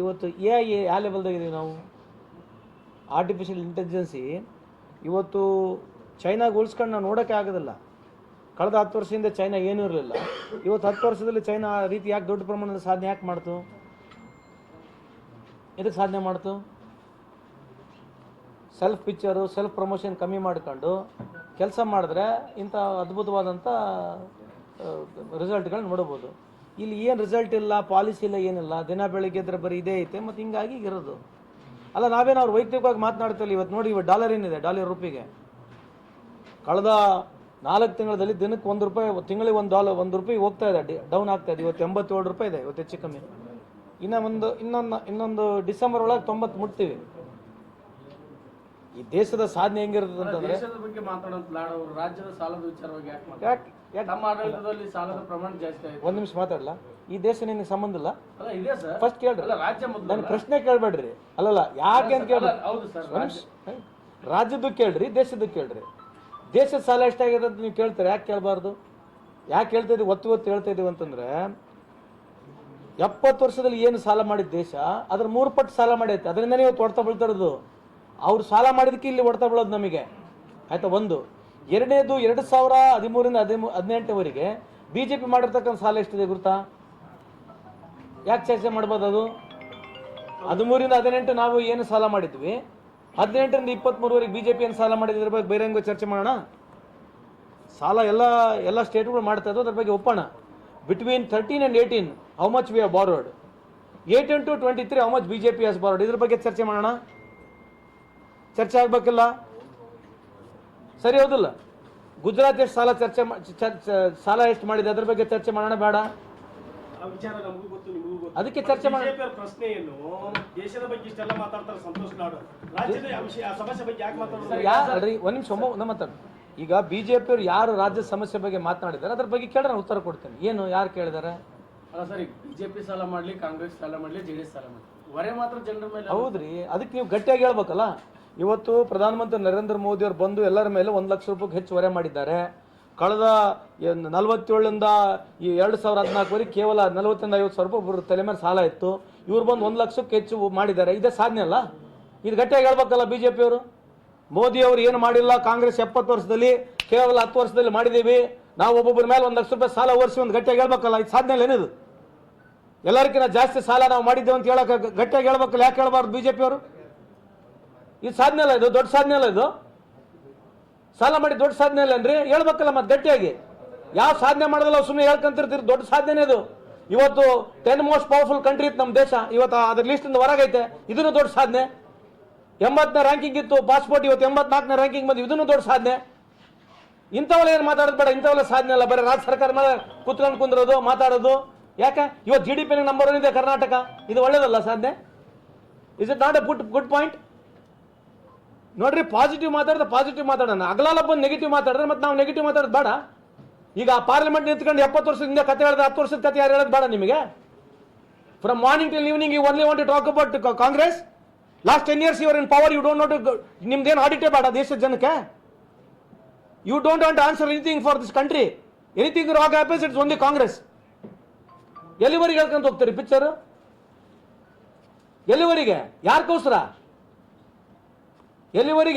ಇವತ್ತು A I ಯಾವ ಲೆವೆಲ್ದಾಗಿದ್ದೀವಿ ನಾವು? ಆರ್ಟಿಫಿಷಿಯಲ್ ಇಂಟೆಲಿಜೆನ್ಸಿ ಇವತ್ತು ಚೈನಾಗ ಉಳಿಸ್ಕೊಂಡು ನಾವು ನೋಡೋಕ್ಕೆ ಆಗೋದಿಲ್ಲ. ಕಳೆದ ಹತ್ತು ವರ್ಷದಿಂದ ಚೈನಾ ಏನೂ ಇರಲಿಲ್ಲ. ಇವತ್ತು ಹತ್ತು ವರ್ಷದಲ್ಲಿ ಚೈನಾ ಆ ರೀತಿ ಯಾಕೆ ದೊಡ್ಡ ಪ್ರಮಾಣದ ಸಾಧನೆ ಯಾಕೆ ಮಾಡ್ತು? ಇದಕ್ಕೆ ಸಾಧನೆ ಮಾಡ್ತು? ಸೆಲ್ಫ್ ಪಿಕ್ಚರು ಸೆಲ್ಫ್ ಪ್ರಮೋಷನ್ ಕಮ್ಮಿ ಮಾಡ್ಕೊಂಡು ಕೆಲಸ ಮಾಡಿದ್ರೆ ಇಂಥ ಅದ್ಭುತವಾದಂಥ ರಿಸಲ್ಟ್ಗಳನ್ನ ನೋಡ್ಬೋದು. ಇಲ್ಲಿ ಏನು ರಿಸಲ್ಟ್ ಇಲ್ಲ ಪಾಲಿಸಿ ಇಲ್ಲ, ಏನಿಲ್ಲ. ದಿನ ಬೆಳಿಗ್ಗೆ ಇದ್ರೆ ಬರೀ ಇದೇ ಐತೆ, ಮತ್ತು ಹಿಂಗಾಗಿ ಇರೋದು. ಅಲ್ಲ, ನಾವೇನು ಅವ್ರು ವೈಯಕ್ತಿಕವಾಗಿ ಮಾತನಾಡ್ತಿಲ್ಲ ಇವತ್ತು ನೋಡಿ ಇವತ್ತು ಡಾಲರ್ ಏನಿದೆ ಡಾಲರ್ ರೂಪಿಗೆ. ಕಳೆದ ನಾಲ್ಕು ತಿಂಗಳಲ್ಲಿ ದಿನಕ್ಕೆ ಒಂದು ರೂಪಾಯಿ, ತಿಂಗಳಿಗೆ ಒಂದು ಡಾಲರ್ ಒಂದು ರೂಪಾಯಿ ಹೋಗ್ತಾ ಇದೆ ಡೌನ್ ಆಗ್ತಾ ಇದೆ. ಇವತ್ತು ಎಂಬತ್ತೇಳು ರೂಪಾಯಿ ಇದೆ, ಇವತ್ತು ಹೆಚ್ಚು ಕಮ್ಮಿ. ಇನ್ನು ಒಂದು, ಇನ್ನೊಂದು ಇನ್ನೊಂದು ಡಿಸೆಂಬರ್ ಒಳಗೆ ತೊಂಬತ್ತು ಮುಟ್ತೀವಿ. ಈ ದೇಶದ ಸಾಧನೆ ಹೆಂಗಿರ್ತದೆ ಅಂತಂದ್ರೆ ದೇಶದ ಬಗ್ಗೆ ಮಾತಾಡೋದು ಲಾಡ್ ಅವರು ರಾಜ್ಯದ ಸಾಲದ ವಿಚಾರವಾಗಿ ಯಾಕೆ ಮಾತಾಡ್ತಾರೆ? ಯಾಕೆ ಯಾಕೆ ನಮ್ಮ ಆಡಳಿತದಲ್ಲಿ ಸಾಲದ ಪ್ರಮಾಣ ಜಾಸ್ತಿ ಆಯ್ತು. ಒಂದು ನಿಮಿಷ ಮಾತಾಡಲ್ಲ ಈ ದೇಶ ನಿನಗೆ ಸಂಬಂಧ ಇಲ್ಲ? ಅಲ್ಲ ಇದೆ ಸರ್. ಫಸ್ಟ್ ಕೇಳ್ರಿ. ಅಲ್ಲ ರಾಜ್ಯ ಮೊದಲು ನನ್ನ ಪ್ರಶ್ನೆ ಕೇಳ್ಬೇಡ್ರಿ. ಅಲ್ಲಲ್ಲ ಯಾಕೆ ಅಂತ ಕೇಳ್ರಿ ಅಲ್ಲ, ಹೌದು ಸರ್ ಒಂದ್ ನಿಮಿಷ. ರಾಜ್ಯದ್ದು ಕೇಳ್ರಿ ದೇಶದ್ದು ಕೇಳ್ರಿ. ದೇಶದ ಸಾಲ ಎಷ್ಟಾಗಿದೆ ಅಂತ ನೀವು ಕೇಳ್ತಾರೆ? ಯಾಕೆ ಕೇಳಬಾರ್ದು? ಯಾಕೆ ಹೇಳ್ತಾ ಇದೀವಿ? ಒತ್ತು ಒತ್ತು ಹೇಳ್ತಾ ಇದೀವಿ ಅಂತಂದ್ರೆ ಎಪ್ಪತ್ತು ವರ್ಷದಲ್ಲಿ ಏನು ಸಾಲ ಮಾಡಿದ ದೇಶ ಅದ್ರ ಮೂರು ಪಟ್ಟು ಸಾಲ ಮಾಡೈತೆ. ಅದರಿಂದನೇ ಇವತ್ತು ಹೊಡ್ತಾ ಬೀಳ್ತಾ ಇರೋದು. ಅವ್ರು ಸಾಲ ಮಾಡಿದಕ್ಕೆ ಇಲ್ಲಿ ಹೊಡ್ತಾ ಬೀಳೋದು ನಮಗೆ. ಆಯಿತಾ, ಒಂದು. ಎರಡನೇದು, ಎರಡು ಸಾವಿರ ಹದಿಮೂರಿಂದ ಹದಿಮೂ ಹದಿನೆಂಟವರೆಗೆ ಬಿ ಜೆ ಪಿ ಮಾಡಿರ್ತಕ್ಕಂಥ ಸಾಲ ಎಷ್ಟಿದೆ ಗೊತ್ತಾ ಯಾಕೆ ಚರ್ಚೆ ಮಾಡ್ಬೋದು ಅದು? ಹದಿಮೂರಿಂದ ಹದಿನೆಂಟು ನಾವು ಏನು ಸಾಲ ಮಾಡಿದ್ವಿ? ಹದಿನೆಂಟರಿಂದ ಇಪ್ಪತ್ತ್ಮೂರುವರೆಗೆ ಬಿ ಜೆ ಪಿ ಏನು ಸಾಲ ಮಾಡಿದ್ರ ಬಗ್ಗೆ ಬಹಿರಂಗ ಚರ್ಚೆ ಮಾಡೋಣ. ಸಾಲ ಎಲ್ಲ ಎಲ್ಲ ಸ್ಟೇಟ್ಗಳು ಮಾಡ್ತಾ ಇದ್ದು ಅದ್ರ ಬಗ್ಗೆ ಒಪ್ಪೋಣ. Between thirteen and eighteen how much we have borrowed eighteen to twenty three how much B J P has borrowed ಇದ್ರ ಬಗ್ಗೆ ಚರ್ಚೆ ಮಾಡೋಣ. ಚರ್ಚೆ ಆಗ್ಬೇಕಿಲ್ಲ? ಸರಿ ಹೌದಿಲ್ಲ. ಗುಜರಾತ್ ಎಷ್ಟು ಸಾಲ ಚರ್ಚೆ ಸಾಲ ಎಷ್ಟು ಮಾಡಿದೆ? ಅದ್ರ ಬಗ್ಗೆ ಚರ್ಚೆ ಮಾಡೋಣ ಬೇಡ. ಆ ವಿಚಾರ ನಮಗೂ ಗೊತ್ತು ನಿಮಗೂ ಗೊತ್ತು. ಅದಕ್ಕೆ ಚರ್ಚೆ ಮಾಡಿ ಬಿಜೆಪಿ ಪ್ರಶ್ನೆ ದೇಶದ ಬಗ್ಗೆ ಇಷ್ಟೆಲ್ಲ ಮಾತಾಡ್ತಾರೆ ಸಂತೋಷ್ ರಾಜ್ಯದ ಸಮಸ್ಯೆ ಬಗ್ಗೆ ಯಾಕೆ ಒಂದ್ ನಿಮಿಷ ನಮ್ಮ ಮಾತಾಡು ಈಗ ಬಿಜೆಪಿ ಅವರು ಯಾರು ರಾಜ್ಯದ ಸಮಸ್ಯೆ ಬಗ್ಗೆ ಮಾತನಾಡಿದ್ದಾರೆ ಅದ್ರ ಬಗ್ಗೆ ಕೇಳಿದ್ರೆ ನಾನು ಉತ್ತರ ಕೊಡ್ತೇನೆ. ಏನು ಯಾರು ಕೇಳಿದಾರೆ? ಅಲ್ಲ ಸರ್ ಬಿಜೆಪಿ ಸಾಲ ಮಾಡ್ಲಿ ಕಾಂಗ್ರೆಸ್ ಸಾಲ ಮಾಡ್ಲಿ ಜೆಡಿಎಸ್ ಸಾಲ ಮಾಡ್ಲಿ. ಹೊರೆ ಮಾತ್ರ ಜನರ ಮೇಲೆ ಹೌದ್ರಿ ಅದಕ್ಕೆ ನೀವು ಗಟ್ಟಿಯಾಗಿ ಹೇಳ್ಬೇಕಲ್ಲ? ಇವತ್ತು ಪ್ರಧಾನಮಂತ್ರಿ ನರೇಂದ್ರ ಮೋದಿ ಅವರು ಬಂದು ಎಲ್ಲರ ಮೇಲೆ ಒಂದು ಲಕ್ಷ ರೂಪಾಯಿಗೆ ಹೆಚ್ಚು ಹೊರೆ ಮಾಡಿದ್ದಾರೆ. ಕಳೆದ ನಲವತ್ತೇಳರಿಂದ ಈ ಎರಡು ಸಾವಿರ ಹದಿನಾಲ್ಕುವರೆಗೆ ಕೇವಲ ನಲವತ್ತರಿಂದ ಐವತ್ತು ಸಾವಿರ ರೂಪಾಯಿ ತಲೆ ಮೇಲೆ ಸಾಲ ಇತ್ತು. ಇವ್ರು ಬಂದು ಒಂದು ಲಕ್ಷಕ್ಕೆ ಹೆಚ್ಚು ಮಾಡಿದ್ದಾರೆ. ಇದೇ ಸಾಧನೆ ಅಲ್ಲ? ಇದು ಗಟ್ಟಿಯಾಗಿ ಹೇಳ್ಬೇಕಲ್ಲ ಬಿ ಜೆ ಪಿಯವರು ಮೋದಿ ಅವರು ಏನು ಮಾಡಿಲ್ಲ, ಕಾಂಗ್ರೆಸ್ ಎಪ್ಪತ್ತು ವರ್ಷದಲ್ಲಿ, ಕೇವಲ ಹತ್ತು ವರ್ಷದಲ್ಲಿ ಮಾಡಿದ್ದೀವಿ. ನಾವು ಒಬ್ಬೊಬ್ಬರ ಮೇಲೆ ಒಂದು ಲಕ್ಷ ರೂಪಾಯಿ ಸಾಲ ಓರಿಸಿ ಒಂದು ಗಟ್ಟಿಯಾಗಿ ಹೇಳ್ಬೇಕಲ್ಲ? ಇದು ಸಾಧನೆ ಏನಿದು ಎಲ್ಲರಿಗಿಂತ ಜಾಸ್ತಿ ಸಾಲ ನಾವು ಮಾಡಿದ್ದೇವೆ ಅಂತ ಹೇಳೋಕೆ ಗಟ್ಟಿಯಾಗಿ ಹೇಳ್ಬೇಕಲ್ಲ? ಯಾಕೆ ಹೇಳ್ಬಾರ್ದು ಬಿ ಜೆ ಪಿಯವರು ಇದು ಸಾಧನೆ ಅಲ್ಲ ಇದು? ದೊಡ್ಡ ಸಾಧನೆ ಅಲ್ಲ ಇದು? ಸಾಲ ಮಾಡಿ ದೊಡ್ಡ ಸಾಧನೆ ಅಲ್ಲನ್ರಿ ಹೇಳ್ಬೇಕಲ್ಲ ಮತ್ತೆ ಗಟ್ಟಿಯಾಗಿ. ಯಾವ ಸಾಧನೆ ಮಾಡೋದಲ್ಲ ಸುಮ್ಮನೆ ಹೇಳ್ಕೊಂತಿರ್ತೀರಿ? ದೊಡ್ಡ ಸಾಧನೆ ಇದು ಇವತ್ತು ಟೆನ್ ಮೋಸ್ಟ್ ಪವರ್ಫುಲ್ ಕಂಟ್ರಿ ಇತ್ತು ನಮ್ಮ ದೇಶ. ಇವತ್ತು ಅದ್ರ ಲಿಸ್ಟಿಂದ ಹೊರಗೈತೆ ಇದನ್ನು ದೊಡ್ಡ ಸಾಧನೆ. ಎಂಬತ್ತನೇ ರ್ಯಾಂಕಿಂಗ್ ಇತ್ತು ಪಾಸ್ಪೋರ್ಟ್ ಇವತ್ತು ಎಂಬತ್ನಾಲ್ಕನೇ ರ್ಯಾಂಕಿಂಗ್ ಬಂದು ಇದನ್ನು ದೊಡ್ಡ ಸಾಧನೆ. ಇಂಥವೆಲ್ಲ ಏನು ಮಾತಾಡೋದು ಬೇಡ. ಇಂಥವೆಲ್ಲ ಸಾಧನೆ ಅಲ್ಲ. ಬರೀ ರಾಜ್ಯ ಸರ್ಕಾರ ಮೇಲೆ ಕುತ್ಕೊಂಡು ಕುಂದಿರೋದು, ಮಾತಾಡೋದು. ಯಾಕೆ? ಇವತ್ತು G D P number one ಇದೆ ಕರ್ನಾಟಕ. ಇದು ಒಳ್ಳೇದಲ್ಲ ಸಾಧನೆ? Is it not a good good point ನೋಡ್ರಿ ಪಾಸಿಟಿವ್ ಮಾತಾಡಿದ್ರೆ ಪಾಸಿಟಿವ್ ಮಾತಾಡೋಣ. ಅಗಲಾಲ ಬಂದು ನೆಗೆಟಿವ್ ಮಾತಾಡಿದ್ರೆ ಮತ್ತೆ ನಾವು ನೆಗೆಟಿವ್ ಮಾತಾಡೋದು ಬೇಡ. ಈಗ ಆ ಪಾರ್ಲಿಮೆಂಟ್ ನಿಂತ್ಕೊಂಡು ಎಪ್ಪತ್ತು ವರ್ಷದಿಂದ ಕತೆ ಹೇಳಿದ್ರೆ ಹತ್ತು ವರ್ಷದ ಕತೆ ಯಾರು ಹೇಳೋದು ಬೇಡ ನಿಮಗೆ? From morning till evening you only want to talk about Congress last ten years your in power you don't know ನಿಮ್ದೇನು ಆಡಿಟೇ ಬೇಡ ದೇಶದ ಜನಕ್ಕೆ? You don't want answer anything for this country anything rock happens it's only Congress ಎಲ್ಲಿವರೆಗೆ ಹೇಳ್ಕೊಂತ ಹೋಗ್ತೀರಿ picture ಎಲ್ಲಿವರೆಗೆ? ಯಾರಿಗೋಸ್ಕರ? ಎಲ್ಲಿವರೆಗೆ